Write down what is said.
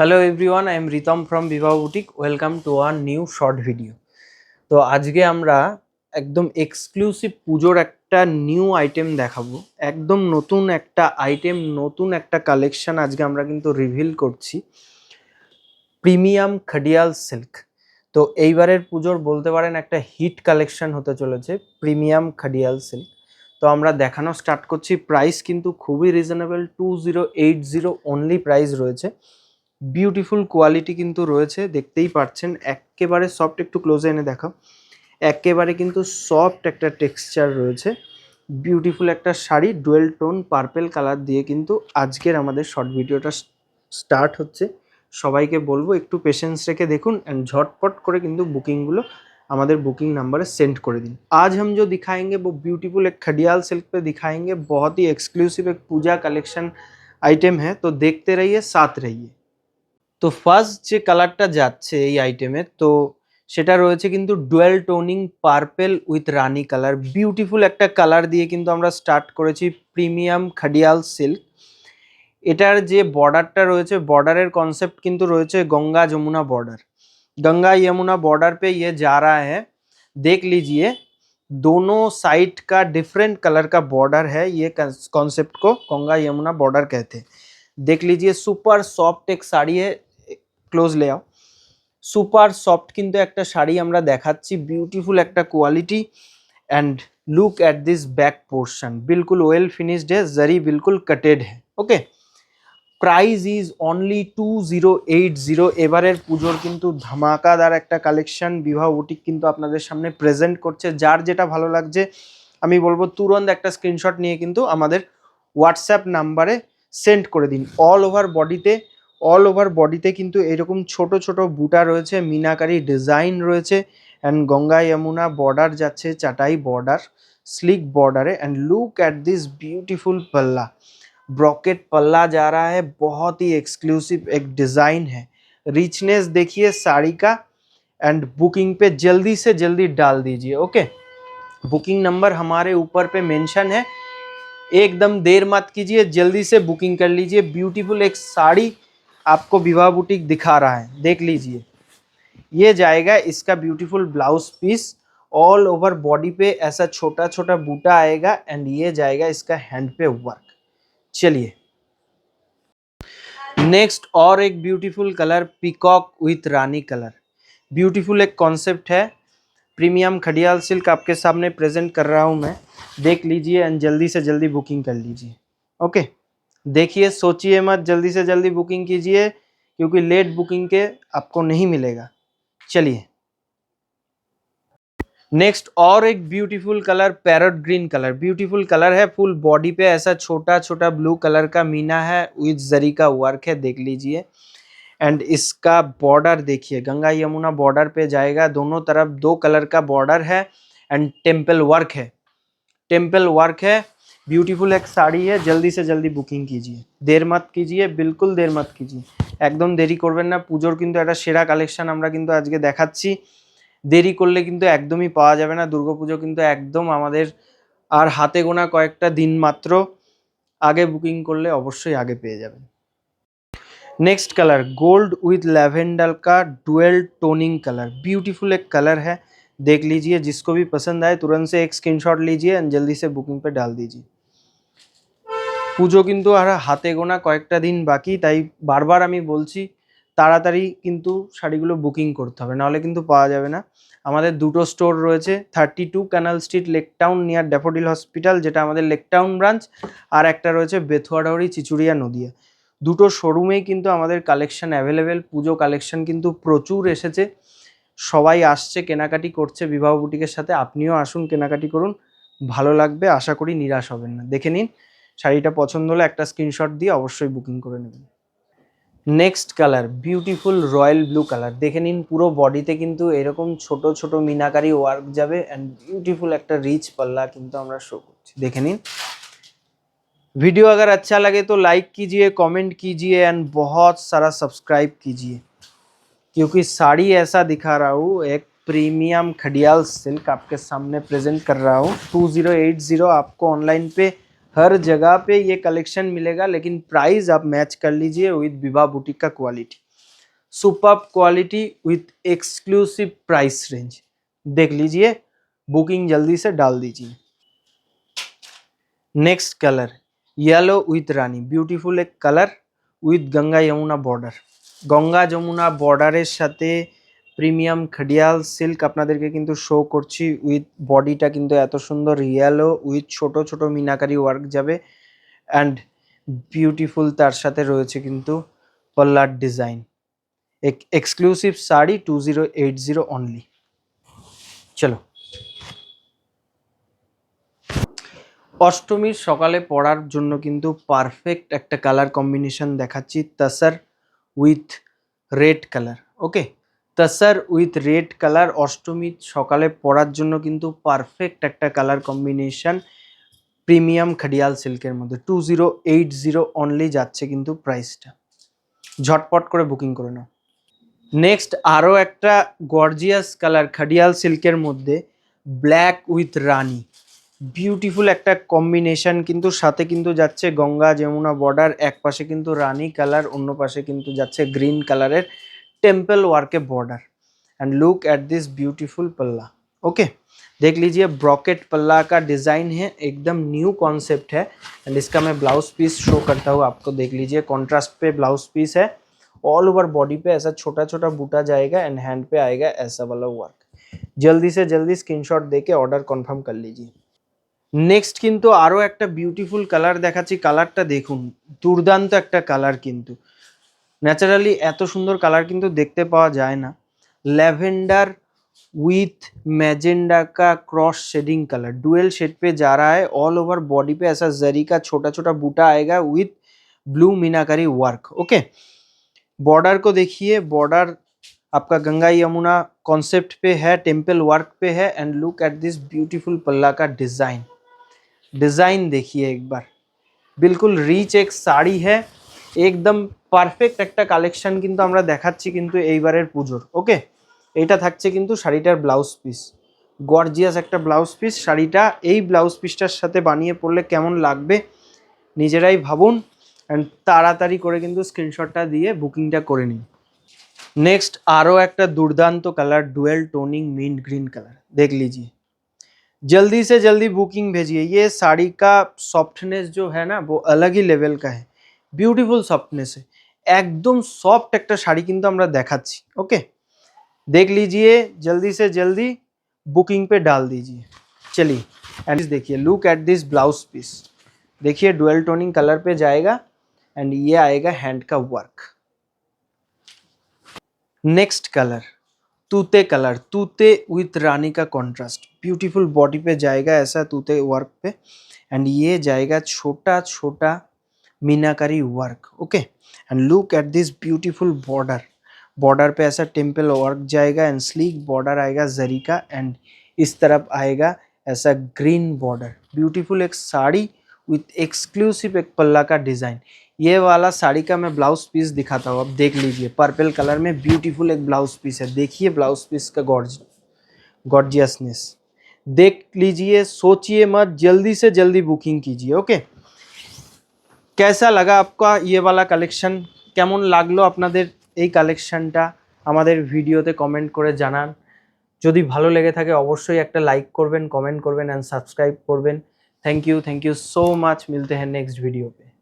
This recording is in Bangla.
Hello everyone I am Ritam from Vivah boutique welcome to our new short video তো আজকে আমরা একদম এক্সক্লুসিভ পুজোর একটা নিউ আইটেম দেখাবো একদম নতুন একটা আইটেম নতুন একটা কালেকশন আজকে আমরা কিন্তু রিভিল করছি প্রিমিয়াম খাডিয়াল সিল্ক তো এইবারের পুজোর বলতে পারেন একটা হিট কালেকশন হতে চলেছে প্রিমিয়াম খাডিয়াল সিল্ক তো আমরা দেখানো স্টার্ট করছি প্রাইস কিন্তু খুবই reasonable two zero eight zero only price রয়েছে বিউটিফুল কোয়ালিটি কিন্তু রয়েছে দেখতেই পারছেন একেবারে সফট একটু ক্লোজে এনে দেখা একেবারে কিন্তু সফট একটা টেক্সচার রয়েছে বিউটিফুল একটা sari dual tone purple colour দিয়ে কিন্তু আজকের আমাদের শর্ট ভিডিওটা স্টার্ট হচ্ছে সবাইকে বলবো একটু পেশেন্স রেখে দেখুন অ্যান্ড ঝটপট করে কিন্তু বুকিংগুলো আমাদের বুকিং নাম্বারে সেন্ড করে দিন আজ हम जो दिखाएंगे वो ब्यूटीफुल एक खडियाल सिल्क पे दिखाएंगे बहुत ही एक्सक्लूसिव एक पूजा कलेक्शन आइटम है तो देखते रहिए साथ তো ফার্স্ট যে কালারটা যাচ্ছে এই আইটেমে তো সেটা রয়েছে কিন্তু dual toning purple with rani colour beautiful একটা কালার দিয়ে কিন্তু আমরা স্টার্ট করেছি প্রিমিয়াম খড়িয়াল সিল্ক এটার যে বর্ডারটা রয়েছে বর্ডারের কনসেপ্ট কিন্তু রয়েছে গঙ্গা যমুনা বর্ডার গঙ্গা যমুনা বর্ডার पे यह जा रहा है देख लीजिए दोनों साइड का डिफरेंट कलर का बॉर्डर है यह कांसेप्ट को गंगा यमुना बॉर्डर कहते हैं देख लीजिए सुपर सॉफ्ट एक साड़ी है ক্লোজ লেয়াও সুপার সফট কিন্তু একটা শাড়ি আমরা দেখাচ্ছি বিউটিফুল একটা quality and look at this back portion বিলকুল ওয়েল ফিনিশড है जरी বিলকুল কাটেড है okay price is only two zero eight zero এবারের পুজোর কিন্তু ধামাকাদার একটা কালেকশন বিবাহ বুটিক কিন্তু আপনাদের সামনে প্রেজেন্ট করছে যার যেটা ভালো লাগছে আমি বলবো তুরন্ত একটা স্ক্রিনশট নিয়ে কিন্তু আমাদের হোয়াটসঅ্যাপ নাম্বারে সেন্ড করে দিন অল ওভার বডিতে ओवर অল ওভার বডিতে কিন্তু এরকম ছোট ছোট বুটা রয়েছে মিনাকারি ডিজাইন রয়েছে অ্যান্ড গঙ্গা যমুনা বর্ডার যাচ্ছে চাটাই बॉर्डर स्लिक बॉर्डर है and look at this beautiful पल्ला ब्रॉकेट पल्ला जा रहा है बहुत ही एक्सक्लूसिव एक डिज़ाइन है रिचनेस देखिए साड़ी का एंड बुकिंग पे जल्दी से जल्दी डाल दीजिए ओके बुकिंग नंबर हमारे ऊपर पे मेंशन है एकदम देर मत कीजिए जल्दी से बुकिंग कर लीजिए ब्यूटीफुल एक साड़ी आपको विवाह बुटीक दिखा रहा है देख लीजिए ये जाएगा इसका beautiful blouse piece all over body पे ऐसा छोटा छोटा बूटा आएगा एंड ये जाएगा इसका हैंड पे वर्क चलिए नेक्स्ट और एक beautiful colour peacock with rani colour beautiful एक कॉन्सेप्ट है प्रीमियम खडियाल सिल्क आपके सामने प्रेजेंट कर रहा हूँ मैं देख लीजिए एंड जल्दी से जल्दी बुकिंग कर लीजिए ओके okay. देखिए सोचिए मत जल्दी से जल्दी बुकिंग कीजिए क्योंकि लेट बुकिंग के आपको नहीं मिलेगा चलिए नेक्स्ट और एक beautiful colour parrot green colour beautiful colour है फुल बॉडी पे ऐसा छोटा छोटा ब्लू कलर का मीना है विथ जरी का वर्क है देख लीजिए एंड इसका बॉर्डर देखिए गंगा यमुना बॉर्डर पे जाएगा दोनों तरफ दो कलर का बॉर्डर है एंड टेम्पल वर्क है टेम्पल वर्क है ब्यूटीफुल एक साड़ी है जल्दी से जल्दी बुकिंग कीजिए देर मत कीजिए बिल्कुल देर मत कीजिए एकदम देरी करबें ना पुजो क्योंकि एक सर कलेेक्शन क्योंकि आज के देखा देरी कर लेदम ही पा जा दुर्गा पुजो क्योंकि एकदम आर हाथे गोना कैकटा दिन मात्र आगे बुकिंग कर ले अवश्य आगे पे जा next colour gold with lavender का डुएल टोनिंग कलर ब्यूटीफुल एक कलर है देख लीजिए जिसको भी पसंद आए तुरंत से एक स्क्रीनशॉट लीजिए एंड जल्दी से बुकिंग पे डाल दीजिए পুজো কিন্তু আর হাতে গোনা কয়েকটা দিন বাকি তাই বারবার আমি বলছি তাড়াতাড়ি কিন্তু শাড়িগুলো বুকিং করতে হবে নাহলে কিন্তু পাওয়া যাবে না আমাদের দুটো স্টোর রয়েছে thirty two canal street Lake Town near Daffodil hospital যেটা আমাদের লেকটাউন ব্রাঞ্চ আর একটা রয়েছে বেথুয়াডাউরি চিচুড়িয়া নদিয়া দুটো শোরুমেই কিন্তু আমাদের কালেকশন অ্যাভেলেবেল পুজো কালেকশন কিন্তু প্রচুর এসেছে সবাই আসছে কেনাকাটি করছে বিবাহ বুটিকের সাথে আপনিও আসুন কেনাকাটি করুন ভালো লাগবে আশা করি নিরাশ হবেন না দেখে নিন শাড়িটা পছন্দ হলে একটা স্ক্রিনশট দিয়ে অবশ্যই বুকিং করে নেবেন next colour beautiful royal blue colour দেখে নিন পুরো বডিতে কিন্তু এরকম ছোট ছোট মিনাকারি ওয়ার্ক যাবে অ্যান্ড বিউটিফুল একটা রিচ পাল্লা কিন্তু আমরা শো করছি দেখে নিন वीडियो अगर अच्छा लगे तो लाइक कीजिए कमेंट कीजिए एंड बहुत सारा सब्सक्राइब कीजिए क्योंकि साड़ी ऐसा दिखा रहा हूँ एक प्रीमियम खडियाल सिल्क आपके सामने present two zero eight zero आपको অনলাইন পে हर जगह पे ये कलेक्शन मिलेगा लेकिन प्राइस आप मैच कर लीजिए विद विवाह बुटीक का quality super quality with exclusive price range देख लीजिए बुकिंग जल्दी से डाल दीजिए next colour yellow with rani beautiful एक colour with Ganga Jamuna border Ganga Jamuna border साथ প্রিমিয়াম ঘডিয়াল সিল্ক আপনাদেরকে কিন্তু শো করছি উইথ বডিটা কিন্তু এত সুন্দর রিয়ালো উইথ ছোট ছোট মিনাকারি ওয়ার্ক যাবে অ্যান্ড বিউটিফুল তার সাথে রয়েছে কিন্তু পল্লার ডিজাইন এক exclusive sari two zero eight zero only চলো অষ্টমীর সকালে পড়ার জন্য কিন্তু পারফেক্ট একটা কালার কম্বিনেশন দেখাচ্ছি tussar with red colour okay tussar with red colour Ashtami সকালে পরার জন্য কিন্তু পারফেক্ট একটা কালার কম্বিনেশান প্রিমিয়াম খাডিয়াল সিল্কের মধ্যে two zero eight zero only যাচ্ছে কিন্তু প্রাইসটা ঝটপট করে বুকিং করে নাও নেক্সট আরও একটা গর্জিয়াস কালার খাডিয়াল সিল্কের মধ্যে ব্ল্যাক উইথ রানি বিউটিফুল একটা কম্বিনেশন কিন্তু সাথে কিন্তু যাচ্ছে গঙ্গা যমুনা বর্ডার এক পাশে কিন্তু রানি কালার অন্য পাশে কিন্তু যাচ্ছে গ্রিন কালারের टेम्पल वार के border and look at this beautiful पल्ला ओके देख लीजिए ब्रॉकेट पल्ला का डिज़ाइन है एकदम न्यू कॉन्सेप्ट है एंड इसका मैं ब्लाउज पीस शो करता हूँ आपको देख लीजिए कॉन्ट्रास्ट पे ब्लाउज पीस है ऑल ओवर बॉडी पे ऐसा छोटा छोटा बूटा जाएगा एंड हैंड पे आएगा ऐसा वाला वर्क जल्दी से जल्दी स्क्रीनशॉट देके ऑर्डर कन्फर्म कर लीजिए नेक्स्ट নেক্সট কিন্তু আরও একটা বিউটিফুল কালার দেখাচ্ছি কালারটা দেখুন দুর্দান্ত एक कलर क्यों ন্যাচারালি এত सुंदर कलर কিন্তু देखते पा जाए ना ল্যাভেন্ডার विथ मैजेंडा का cross shading colour dual shade पे जा रहा है ऑल ओवर बॉडी पे ऐसा जरी का छोटा छोटा बूटा आएगा with blue meenakari work okay border को देखिए बॉर्डर आपका गंगा यमुना कॉन्सेप्ट पे है टेम्पल वर्क पे है and look at this beautiful पल्ला का डिज़ाइन डिज़ाइन देखिए एक बार बिल्कुल रिच एक साड़ी है एकदम পারফেক্ট একটা কালেকশন কিন্তু আমরা দেখাচ্ছি কিন্তু এইবারের পুজোর ওকে এটা থাকছে কিন্তু শাড়িটার ব্লাউজ পিস গর্জিয়াস একটা ব্লাউজ পিস শাড়িটা এই ব্লাউজ পিসটার সাথে বানিয়ে পড়লে কেমন লাগবে নিজেরাই ভাবুন অ্যান্ড তাড়াতাড়ি করে কিন্তু স্ক্রিনশটটা দিয়ে বুকিংটা করে নিন নেক্সট আরও একটা দুর্দান্ত colour dual toning mint green colour দেখ লিজি জলদি সে জলদি বুকিং ভেজিয়ে ইয়ে শাড়ি কা সফটনেস जो হ্যাঁ না ना वो লেভেল ही বিউটিফুল का হ্যাঁ एकदम सॉफ्ट एक शाड़ी क्योंकि देखा ओके देख लीजिए जल्दी से जल्दी बुकिंग पे डाल दीजिए चलिए एंड देखिए look at this blouse piece देखिए डुअल टोनिंग कलर पे जाएगा एंड ये आएगा हैंड का वर्क नेक्स्ट कलर तूते कलर तूते विथ रानी का कंट्रास्ट ब्यूटीफुल बॉडी पे जाएगा ऐसा तूते वर्क पे एंड ये जाएगा छोटा छोटा meenakari work okay and look at this beautiful border border पे ऐसा टेम्पल वर्क जाएगा एंड स्लीक बॉर्डर आएगा जरी का एंड इस तरफ आएगा ऐसा ग्रीन बॉर्डर ब्यूटीफुल एक साड़ी विथ एक्सक्लूसिव एक पल्ला का डिज़ाइन ये वाला साड़ी का मैं ब्लाउज पीस दिखाता हूँ आप देख लीजिए पर्पल कलर में ब्यूटीफुल एक ब्लाउज पीस है देखिए ब्लाउज पीस का गॉर्ज गॉर्जियसनेस देख लीजिए सोचिए मत जल्दी से जल्दी बुकिंग कीजिए ओके कैसा লাগা আপকা ये কালেকশন কেমন লাগলো আপনাদের এই কালেকশনটা আমাদের ভিডিওতে কমেন্ট করে জানান যদি ভালো লেগে থাকে অবশ্যই একটা লাইক করবেন কমেন্ট করবেন অ্যান্ড সাবস্ক্রাইব করবেন thank you thank you so much মিলতে হ্যাঁ নেক্সট ভিডিওতে